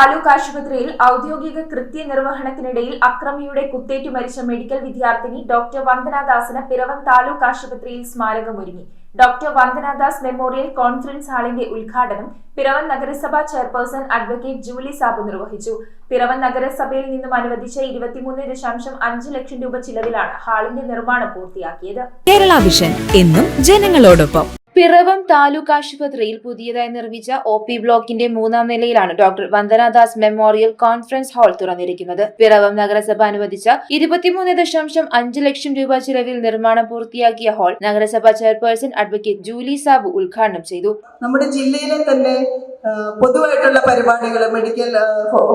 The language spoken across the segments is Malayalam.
താലൂക്ക് ആശുപത്രിയിൽ ഔദ്യോഗിക കൃത്യനിർവഹണത്തിനിടയിൽ അക്രമിയുടെ കുത്തേറ്റു മരിച്ച മെഡിക്കൽ വിദ്യാർത്ഥിനി ഡോക്ടർ വന്ദനാദാസിന് പിറവം താലൂക്ക് ആശുപത്രിയിൽ സ്മാരകമൊരുങ്ങി. ഡോക്ടർ വന്ദനാദാസ് മെമ്മോറിയൽ കോൺഫറൻസ് ഹാളിന്റെ ഉദ്ഘാടനം പിറവൻ നഗരസഭാ ചെയർപേഴ്സൺ അഡ്വക്കേറ്റ് ജൂലി സാബു നിർവഹിച്ചു. പിറവൻ നഗരസഭയിൽ നിന്നും അനുവദിച്ച ഇരുപത്തിമൂന്ന് ദശാംശം അഞ്ച് ലക്ഷം രൂപ ചിലവിലാണ് ഹാളിന്റെ നിർമ്മാണം പൂർത്തിയാക്കിയത്. കേരള വിഷൻ എന്നും ജനങ്ങളോടൊപ്പം. പിറവം താലൂക്ക് ആശുപത്രിയിൽ പുതിയതായി നിർമ്മിച്ച ഒ പി ബ്ലോക്കിന്റെ മൂന്നാം നിലയിലാണ് doctor Vandana Das memorial conference hall തുറന്നിരിക്കുന്നത്. Piravom നഗരസഭ അനുവദിച്ച ഇരുപത്തിമൂന്ന് ദശാംശം അഞ്ച് ലക്ഷം രൂപ ചിലവിൽ നിർമ്മാണം പൂർത്തിയാക്കിയ ഹാൾ നഗരസഭ ചെയർപേഴ്സൺ അഡ്വക്കേറ്റ് ജൂലി സാബു ഉദ്ഘാടനം ചെയ്തു. നമ്മുടെ ജില്ലയിലെ തന്നെ പൊതുവായിട്ടുള്ള പരിപാടികൾ മെഡിക്കൽ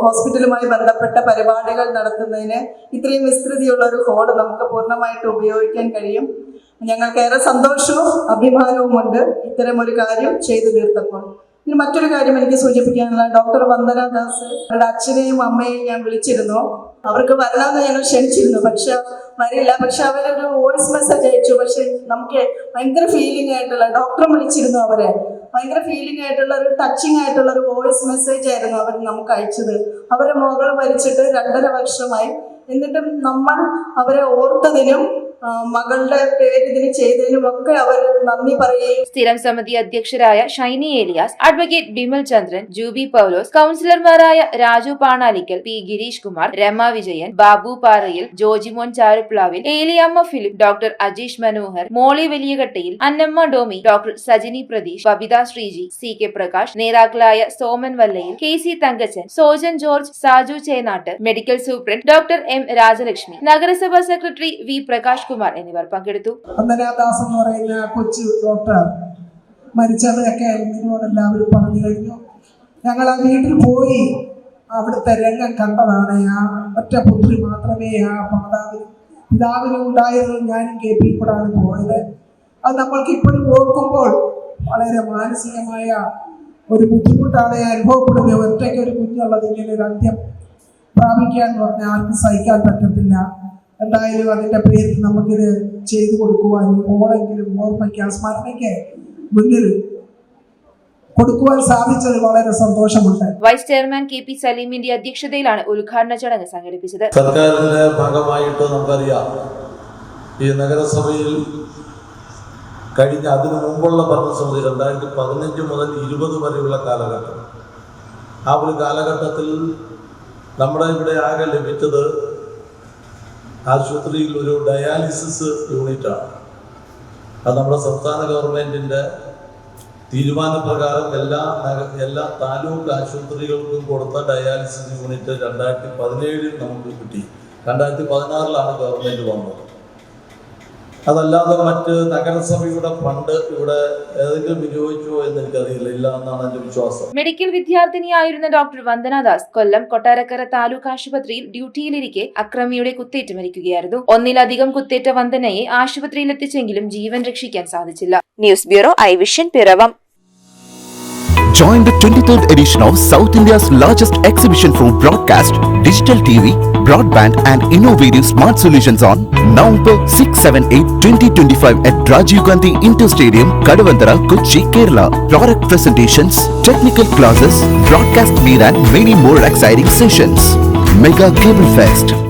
ഹോസ്പിറ്റലുമായി ബന്ധപ്പെട്ട പരിപാടികൾ നടത്തുന്നതിന് ഇത്രയും വിസ്തൃതിയുള്ള ഒരു ഹാൾ നമുക്ക് പൂർണമായിട്ട് ഉപയോഗിക്കാൻ കഴിയും. ഞങ്ങൾക്ക് ഏറെ സന്തോഷവും അഭിമാനവുമുണ്ട് ഒരു കാര്യം ചെയ്തു തീർത്തപ്പോൾ. ഇനി മറ്റൊരു കാര്യം എനിക്ക് സൂചിപ്പിക്കാനുള്ള ഡോക്ടർ വന്ദന ദാസ് അവരുടെ അച്ഛനെയും അമ്മയെയും ഞാൻ വിളിച്ചിരുന്നു. അവർക്ക് വരണമെന്ന് ഞങ്ങൾ ക്ഷണിച്ചിരുന്നു. പക്ഷെ വരില്ല. പക്ഷെ അവരൊരു വോയിസ് മെസ്സേജ് അയച്ചു. പക്ഷെ നമുക്ക് ഭയങ്കര ഫീലിംഗ് ആയിട്ടുള്ള ഡോക്ടർ വിളിച്ചിരുന്നു അവരെ. ഭയങ്കര ഫീലിംഗ് ആയിട്ടുള്ള ഒരു ടച്ചിങ് ആയിട്ടുള്ള ഒരു വോയിസ് മെസ്സേജ് ആയിരുന്നു അവർ നമുക്ക് അയച്ചത്. അവരുടെ മകൾ മരിച്ചിട്ട് രണ്ടര വർഷമായി. എന്നിട്ടും നമ്മൾ അവരെ ഓർത്തതിനും മകളുടെ പേര് ഇതിന് ചെയ്തതിനും ഒക്കെ അവർ നന്ദി പറയുകയും സ്ഥിരം സമിതി അധ്യക്ഷരായ Shiny Elias advocate Bimal Chandran Jubi Paulose കൌൺസിലർമാരായ Raju Panalikkal P Girish Kumar Rama Vijayan Babu Parayil Jojimon Charuplavil Eliyamma Philip doctor Ajeesh Manohar Molly Valiyakattayil Annamma Domy doctor Sajini Pratheesh Babitha Sreeji C K Prakash നേതാക്കളായ Soman Vallayil K C Thankachan Sojan George Saju Chenattu medical superintendent doctor M Rajalakshmi നഗരസഭാ സെക്രട്ടറി വി പ്രകാശ് കുമാർ എന്നിവർ പങ്കെടുത്തു. വന്ദനാദാസ് എന്ന് പറയുന്ന കൊച്ചു ഡോക്ടർ മരിച്ചതൊക്കെ നിങ്ങളോട് എല്ലാവരും പറഞ്ഞു കഴിഞ്ഞു. ഞങ്ങൾ ആ വീട്ടിൽ പോയി. അവിടുത്തെ രംഗം കണ്ടതാണ്. ആ ഒറ്റ പുത്രി മാത്രമേ ആ മാതാവിന് പിതാവിനും ഉണ്ടായിരുന്നു ഞാനും കെ പി കൂടാണ് പോയത്. അത് നമ്മൾക്ക് ഇപ്പോഴും ഓർക്കുമ്പോൾ വളരെ മാനസികമായ ഒരു ബുദ്ധിമുട്ടാണ്. അനുഭവപ്പെടുന്നത്. ഒറ്റയ്ക്ക് ഒരു കുഞ്ഞുള്ളത് ഇങ്ങനെ ഒരു അന്ത്യം പ്രാപിക്കുക എന്ന് പറഞ്ഞാൽ ആർക്കും സഹിക്കാൻ പറ്റത്തില്ല. എന്തായാലും അതിന്റെ പേരിൽ നമുക്കിത് ചെയ്തു കൊടുക്കുവാൻ ഓളെങ്കിലും ഓർമ്മയ്ക്ക് സ്മരണയ്ക്ക് മുന്നിൽ കൊടുക്കുവാൻ സാധിച്ചത് വളരെ സന്തോഷമുണ്ട്. വൈസ് ചെയർമാൻ കെ പി സലീമിന്റെ അധ്യക്ഷതയിലാണ് ഉദ്ഘാടന ചടങ്ങ് സംഘടിപ്പിച്ചത്. സർക്കാരിന്റെ ഭാഗമായിട്ട് നമുക്കറിയാം ഈ നഗരസഭയിൽ കഴിഞ്ഞ അതിനു മുമ്പുള്ള ഭരണസമിതി രണ്ടായിരത്തി പതിനഞ്ച് മുതൽ ഇരുപത് വരെയുള്ള കാലഘട്ടം. ആ ഒരു കാലഘട്ടത്തിൽ നമ്മുടെ ഇവിടെ ആകെ ലഭിച്ചത് ആശുപത്രിയിൽ ഒരു ഡയാലിസിസ് യൂണിറ്റാണ്. അത് നമ്മുടെ സംസ്ഥാന ഗവൺമെന്റിന്റെ തീരുമാനപ്രകാരം എല്ലാ എല്ലാ താലൂക്ക് ആശുപത്രികൾക്കും കൊടുത്ത ഡയാലിസിസ് യൂണിറ്റ് രണ്ടായിരത്തി പതിനേഴിൽ നമുക്ക് കിട്ടി. രണ്ടായിരത്തി പതിനാറിലാണ് ഗവൺമെന്റ് വന്നത്. അതല്ലാതെ മറ്റ് നഗരസഭയുടെ ഫണ്ട് ഇവിടെ ഏതെങ്കിലും വിനിയോഗിച്ചോ എന്ന് എനിക്കറിയില്ല. ഇല്ല എന്നാണ് എന്റെ വിശ്വാസം. മെഡിക്കൽ വിദ്യാർത്ഥിനിയായിരുന്ന ഡോക്ടർ വന്ദനാദാസ് കൊല്ലം കൊട്ടാരക്കര താലൂക്ക് ആശുപത്രിയിൽ ഡ്യൂട്ടിയിലിരിക്കെ അക്രമിയുടെ കുത്തേറ്റ് മരിക്കുകയായിരുന്നു. ഒന്നിലധികം കുത്തേറ്റ വന്ദനയെ ആശുപത്രിയിൽ എത്തിച്ചെങ്കിലും ജീവൻ രക്ഷിക്കാൻ സാധിച്ചില്ല. News bureau I vision Piravom. Join the 23rd edition of South India's largest exhibition for broadcast, digital TV, broadband and innovative smart solutions on November 6, 7, 8, 2025 at Rajiv Gandhi Inter Stadium, Kadavandara, Kochi, Kerala. Product presentations, technical classes, broadcast meet and many more exciting sessions. Mega Cable Fest